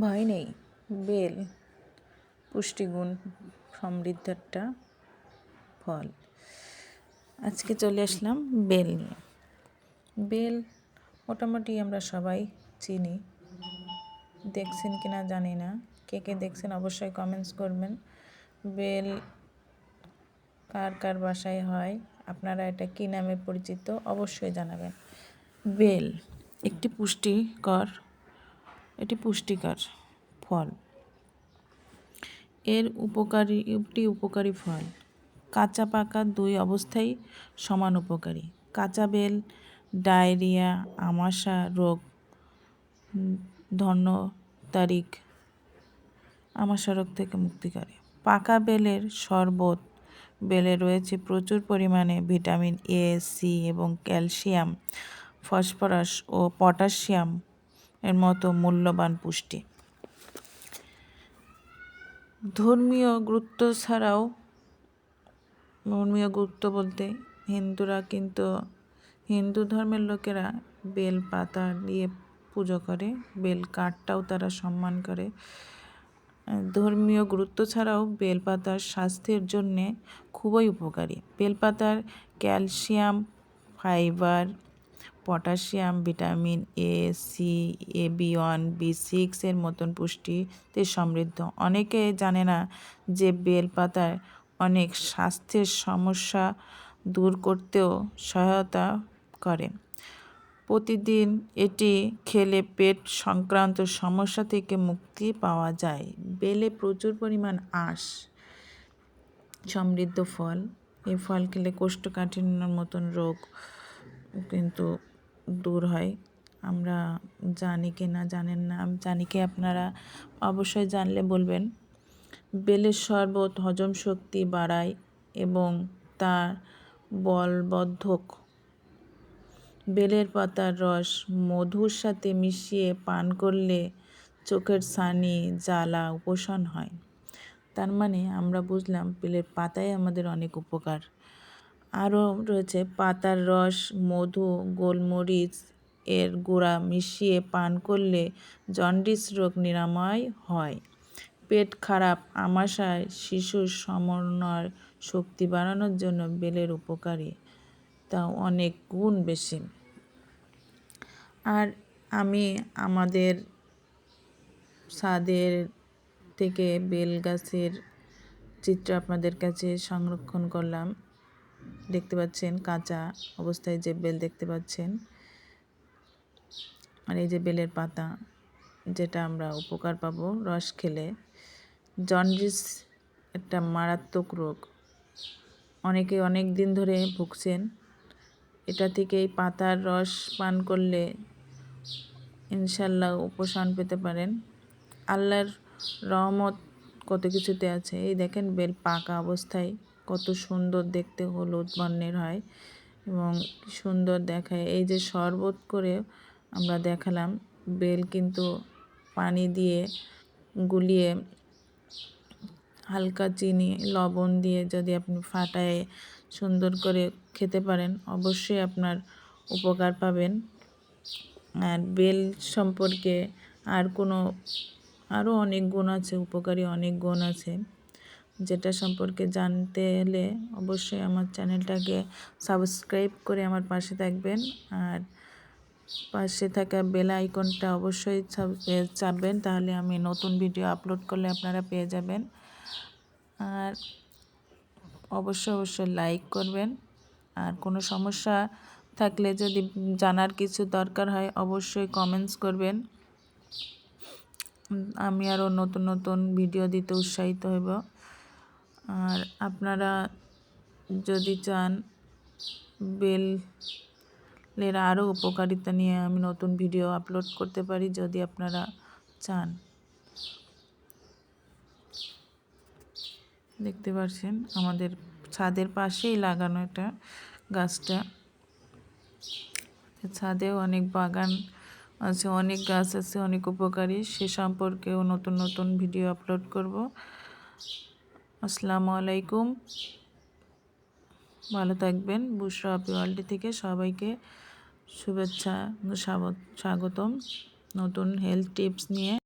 ভয় নেই। বেল, পুষ্টিগুণ সমৃদ্ধ একটা ফল। আজকে চলে আসলাম বেল নিয়ে। বেল মোটামুটি আমরা সবাই চিনি। দেখছেন কি না জানি না। কে কে দেখছেন অবশ্যই কমেন্টস করবেন। বেল কার কার বাসায় হয়, আপনারা এটা কী নামে পরিচিত অবশ্যই জানাবেন। বেল, একটি পুষ্টিকর এটি পুষ্টিকর ফল। এর উপকারী, একটি উপকারী ফল। কাঁচা পাকা দুই অবস্থায় সমান উপকারী। কাঁচা বেল, ডায়রিয়া, আমাশা রোগ ধন্য তারিখ আমাশা রোগ থেকে মুক্তি করে। পাকা বেলের শরবত, বেলে রয়েছে প্রচুর পরিমাণে ভিটামিন এ সি এবং ক্যালসিয়াম, ফসফরাস ও পটাশিয়াম এর মতো মূল্যবান পুষ্টি। ধর্মীয় গুরুত্ব ছাড়াও, ধর্মীয় গুরুত্ব বলতে হিন্দুরা কিন্তু হিন্দু ধর্মের লোকেরা বেল পাতা দিয়ে পুজো করে, বেল কাঠটাও তারা সম্মান করে। ধর্মীয় গুরুত্ব ছাড়াও বেলপাতার স্বাস্থ্যের জন্যে খুবই উপকারী। বেলপাতার calcium, fibre potassium, vitamin A C A B one B সিক্সের মতন পুষ্টিতে সমৃদ্ধ। অনেকে জানে না যে বেল বেলপাতার অনেক স্বাস্থ্যের সমস্যা দূর করতেও সহায়তা করে। প্রতিদিন এটি খেলে পেট সংক্রান্ত সমস্যা থেকে মুক্তি পাওয়া যায়। বেলে প্রচুর পরিমাণ আঁশ, সমৃদ্ধ ফল। এই ফল খেলে কোষ্ঠকাঠিন্যর মতন রোগ কিন্তু দূর হয়। আমরা জানি কি না জানেন না জানি কি আপনারা অবশ্যই জানলে বলবেন। বেলের শরবত হজম শক্তি বাড়ায় এবং তার বলবদ্ধক। বেলের পাতার রস মধুর সাথে মিশিয়ে পান করলে চোখের ছানি জ্বালা উপশম হয়। তার মানে আমরা বুঝলাম, বেলের পাতায় আমাদের অনেক উপকার। আরও রয়েছে পাতার রস, মধু, গোলমরিচ এর গুঁড়া মিশিয়ে পান করলে জন্ডিস রোগ নিরাময় হয়। পেট খারাপ, আমাশায়, শিশুর সমন্বয় শক্তি বাড়ানোর জন্য বেলের উপকারী, তা অনেক গুণ বেশি। আর আমি আমাদের ছাদের থেকে বেল গাছের চিত্র আপনাদের কাছে সংরক্ষণ করলাম। দেখতে পাচ্ছেন কাঁচা অবস্থায় যে বেল দেখতে পাচ্ছেন। আর এই যে বেলের পাতা, যেটা আমরা উপকার পাবো রস খেলে। জন্ডিস একটা মারাত্মক রোগ। অনেকে অনেক দিন ধরে ভুগছেন। এটা থেকে এই পাতার রস পান করলে ইনশাল্লাহ উপশম পেতে পারেন। আল্লাহর রহমত কত কিছুতে আছে। এই দেখেন বেল পাকা অবস্থায়। কত সুন্দর দেখতে হলুদ বর্ণের হয় এবং সুন্দর দেখায়। এই যে শরবত করে আমরা দেখালাম, বেল কিন্তু পানি দিয়ে গুলিয়ে হালকা চিনি, লবণ দিয়ে যদি আপনি ফাটায় সুন্দর করে খেতে পারেন, অবশ্যই আপনার উপকার পাবেন। আর বেল সম্পর্কে আর কোনো, আরও অনেক গুণ আছে, উপকারী অনেক গুণ আছে। যেটা সম্পর্কে জানতে এলে অবশ্যই আমার চ্যানেলটাকে সাবস্ক্রাইব করে আমার পাশে থাকবেন। আর পাশে থাকা বেল আইকনটা অবশ্যই চাপবেন, তাহলে আমি নতুন ভিডিও আপলোড করলে আপনারা পেয়ে যাবেন। আর অবশ্যই অবশ্যই লাইক করবেন। আর কোনো সমস্যা থাকলে যদি জানার কিছু দরকার হয়, অবশ্যই কমেন্টস করবেন। আমি আরও নতুন নতুন ভিডিও দিতে উৎসাহিত হইব। আর আপনারা যদি চান বেলের আরও উপকারিতা নিয়ে আমি নতুন ভিডিও আপলোড করতে পারি যদি আপনারা চান। দেখতে পাচ্ছেন আমাদের ছাদের পাশেই লাগানো এটা গাছটা। ছাদেও অনেক বাগান আছে, অনেক গাছ আছে, অনেক উপকারী। সে সম্পর্কেও নতুন নতুন ভিডিও আপলোড করব। আসসালামু আলাইকুম। ভালো থাকবেন। বুসরা ওয়ার্ল্ড থেকে সবাইকে শুভেচ্ছা স্বাগতম। নতুন হেলথ টিপস নিয়ে